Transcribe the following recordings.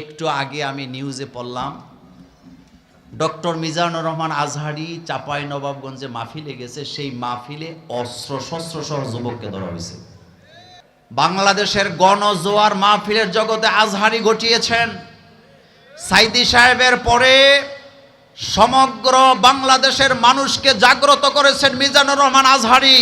একটু আগে আমি নিউজে পড়লাম, ডক্টর মিজানুর রহমান আজহারি চাপাই নবাবগঞ্জে মাহফিলে গেছে, সেই মাহফিলে অস্ত্র শস্ত্র সহ যুবককে ধরা হয়েছে। বাংলাদেশের গণজোয়ার মাহফিলের জগতে আজহারি ঘটিয়েছেন। সাইদি সাহেবের পরে সমগ্র বাংলাদেশের মানুষকে জাগ্রত করেছেন মিজানুর রহমান আজহারি।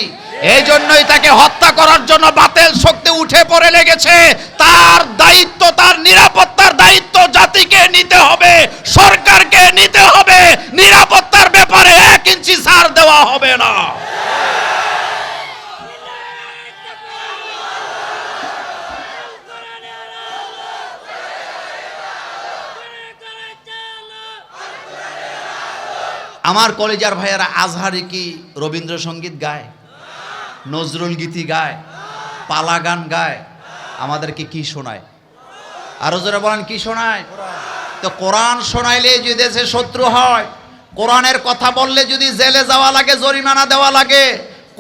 এই জন্যই তাকে হত্যা করার জন্য বাতেল শক্তি উঠে পড়ে লেগেছে। তার দায়িত্ব, তার নিরাপত্তার দায়িত্ব জাতিকে নিতে হবে, সরকারকে নিতে হবে। নিরাপত্তার ব্যাপারে এক ইঞ্চি ছাড় দেওয়া হবে না। আমার কলেজার ভাইয়েরা আজহারি কি রবীন্দ্রসঙ্গীত গায়? নজরুল গীতি গায়? পালা গান গায়? আমাদেরকে কি শোনায়? আরও যারা বলেন, কি শোনায়? তো কোরআন শোনাইলে যদি দেশে শত্রু হয়, কোরআনের কথা বললে যদি জেলে যাওয়া লাগে, জরিমানা দেওয়া লাগে,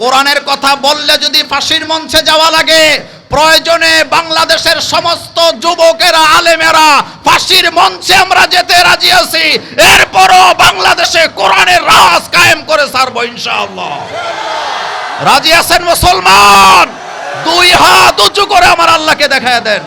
কোরআনের কথা বললে যদি ফাঁসির মঞ্চে যাওয়া লাগে প্রয়োজনে বাংলাদেশের সমস্ত যুবকেরা, আলেমেরা, ফাঁসির মঞ্চে আমরা যেতে রাজি আছি। এরপরও বাংলাদেশে কোরআনের রাজ কায়েম করে সারব ইনশাআল্লাহ। রাজি আছেন মুসলমান? দুই হাত উঁচু করে আমার আল্লাহকে দেখায় দেন।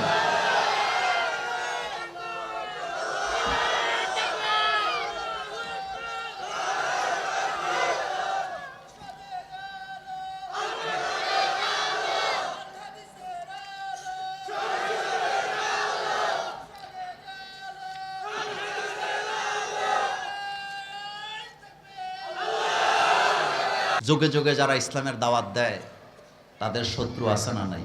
যুগে যুগে যারা ইসলামের দাওয়াত দেয়, তাদের শত্রু আছে না নাই?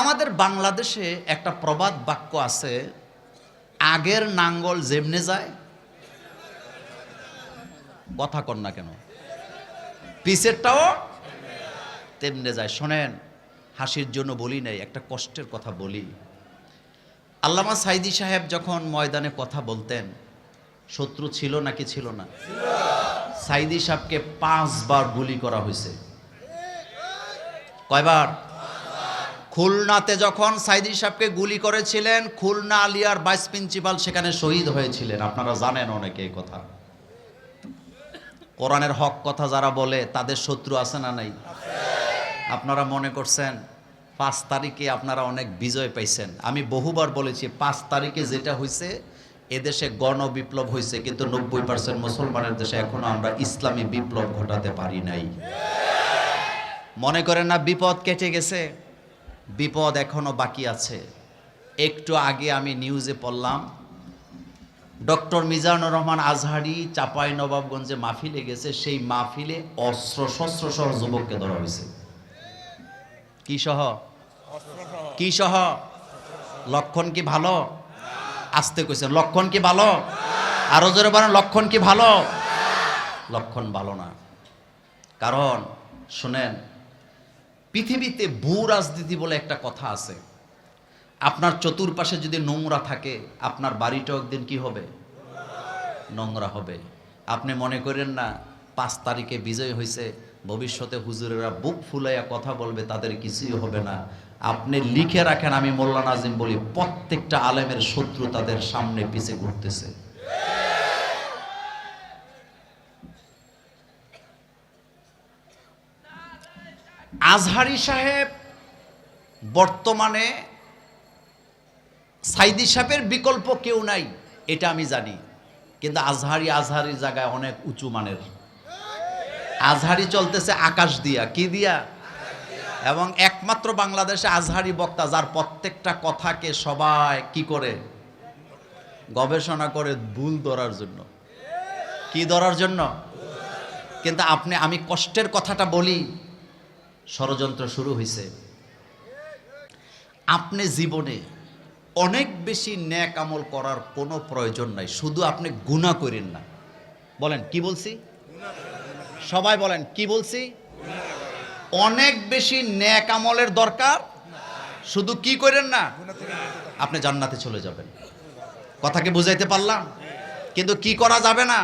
আমাদের বাংলাদেশে একটা প্রবাদ বাক্য আছে, আগের নাঙ্গল যেমনে যায়, কথা কর না কেন। পিসেরটাও তেমনে যায়। শোনেন, হাসির জন্য বলি নাই, একটা কষ্টের কথা বলি। আল্লামা সাইদি সাহেব যখন ময়দানে কথা বলতেন, শত্রু ছিল নাকি ছিল না? সাইদি সাহেবকে পাঁচবার গুলি করা হয়েছে। কয়বার? খুলনাতে যখন সাইদি সাহেবকে গুলি করেছিলেন, খুলনা আলিয়ার ভাইস প্রিন্সিপাল সেখানে শহীদ হয়েছিলেন। আপনারা জানেন অনেকে এই কথা। কোরআনের হক কথা যারা বলে, তাদের শত্রু আছে না নাই? আপনারা মনে করছেন, পাঁচ তারিখে আপনারা অনেক বিজয় পাইছেন। আমি বহুবার বলেছি, পাঁচ তারিখে যেটা হয়েছে এদেশে গণ বিপ্লব হয়েছে, কিন্তু নব্বই পার্সেন্ট মুসলমানের দেশে এখনও আমরা ইসলামী বিপ্লব ঘটাতে পারি নাই। মনে করেন না বিপদ কেটে গেছে? বিপদ এখনও বাকি আছে। একটু আগে আমি নিউজে পড়লাম, ডক্টর মিজানুর রহমান আজহারি চাপাই নবাবগঞ্জে মাহফিলে গেছে, সেই মাহফিলে অস্ত্র শস্ত্র সহ যুবককে ধরা হয়েছে। কি সহ? কি সহ? লক্ষণ কি ভালো? আসতে কইছেন লক্ষণ কি ভালো? আরও জোরে বলেন, লক্ষণ কি ভালো? লক্ষণ ভালো না। কারণ, শুনেন, পৃথিবীতে ভূ রাজনীতি বলে একটা কথা আছে। আপনার চতুর্পাশে যদি নোংরা থাকে, আপনার বাড়িটাও একদিন কি হবে? নোংরা হবে। আপনি মনে করেন না, পাঁচ তারিখে বিজয় হয়েছে ভবিষ্যতে হুজুরেরা বুক ফুলাইয়া কথা বলবে, তাদের কিছুই হবে না। আপনি লিখে রাখেন, আমি মোল্লা নাজিম বলি, প্রত্যেকটা আলেমের শত্রু তাদের সামনে পিছে ঘুরতেছে। আজহারি সাহেব বর্তমানে সাইদি সাহেবের বিকল্প কেউ নাই, এটা আমি জানি। কিন্তু আজহারি আজহারি জায়গায় অনেক উঁচু মানের। আজহারি চলতেছে আকাশ দিয়া, কি দিয়া? এবং একমাত্র বাংলাদেশে আজহারি বক্তা যার প্রত্যেকটা কথাকে সবাই কি করে? গবেষণা করে ভুল ধরার জন্য। কি ধরার জন্য? কিন্তু আপনি, আমি কষ্টের কথাটা বলি, ষড়যন্ত্র শুরু হয়েছে আপনি জীবনে অনেক বেশি ন্যাক আমল করার কোনো প্রয়োজন নাই, শুধু আপনি গুণা করেন না। বলেন, কি বলছি? সবাই বলেন, কি বলছি? অনেক বেশি ন্যাক আমলের দরকার। শুধু কি করেন না, আপনি জান্নাতে চলে যাবেন। কথাকে বুঝাইতে পারলাম? কিন্তু কি করা যাবে না?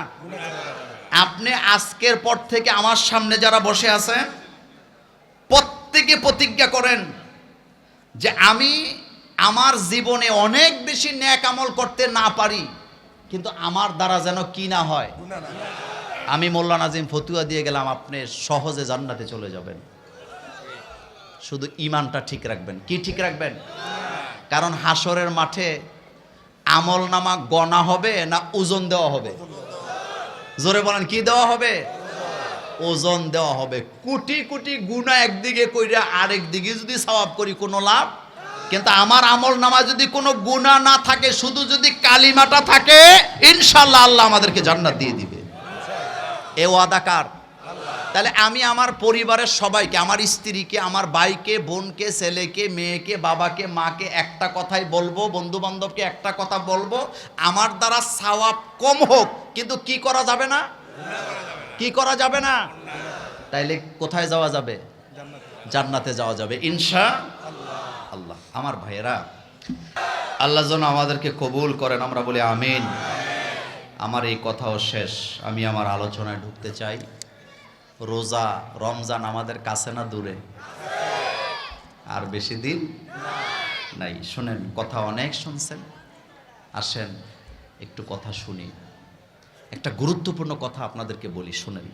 আপনি আজকের পর থেকে আমার সামনে যারা বসে আছেন, প্রত্যেকে প্রতিজ্ঞা করেন যে আমি আমার জীবনে অনেক বেশি ন্যাক আমল করতে না পারি, কিন্তু আমার দ্বারা যেন কি না হয়। আমি মোল্লা নাজিম ফতুয়া দিয়ে গেলাম, আপনি সহজে জান্নাতে চলে যাবেন। শুধু ইমানটা ঠিক রাখবেন। কি ঠিক রাখবেন? কারণ হাসরের মাঠে আমল নামা গণা হবে না ওজন দেওয়া হবে? জোরে বলেন, কি দেওয়া হবে? ওজন দেওয়া হবে। কোটি কোটি গুণা একদিকে কইরা আরেক দিকে যদি সওয়াব করি কোনো লাভ? কিন্তু আমার আমল নামা যদি কোনো গুণা না থাকে, শুধু যদি কালিমাটা থাকে ইনশাল্লাহ আল্লাহ আমাদেরকে জান্নাত দিয়ে দিবে। এ ওয়াদাকার তাহলে আমি আমার পরিবারের সবাইকে, আমার স্ত্রীকে, আমার ভাইকে, বোনকে, ছেলেকে, মেয়েকে, বাবাকে, মাকে একটা কথাই বলব বন্ধু বান্ধবকে একটা কথা বলব, আমার দ্বারা সাওয়াব কম হোক, কিন্তু কি করা যাবে না? কি করা যাবে না? তাইলে কোথায় যাওয়া যাবে? জান্নাতে যাওয়া যাবে। ইনশা আল্লাহ। আমার ভাইয়েরা, আল্লাহ যেন আমাদেরকে কবুল করেন, আমরা বলি আমিন। আমার এই কথাও শেষ। আমি আমার আলোচনায় ঢুকতে চাই। রোজা, রমজান আমাদের কাছে না দূরে? আর বেশি দিন? নাই। শুনেন, কথা অনেক শুনছেন। আসেন, একটু কথা শুনি। একটা গুরুত্বপূর্ণ কথা আপনাদেরকে বলি, শুনেন।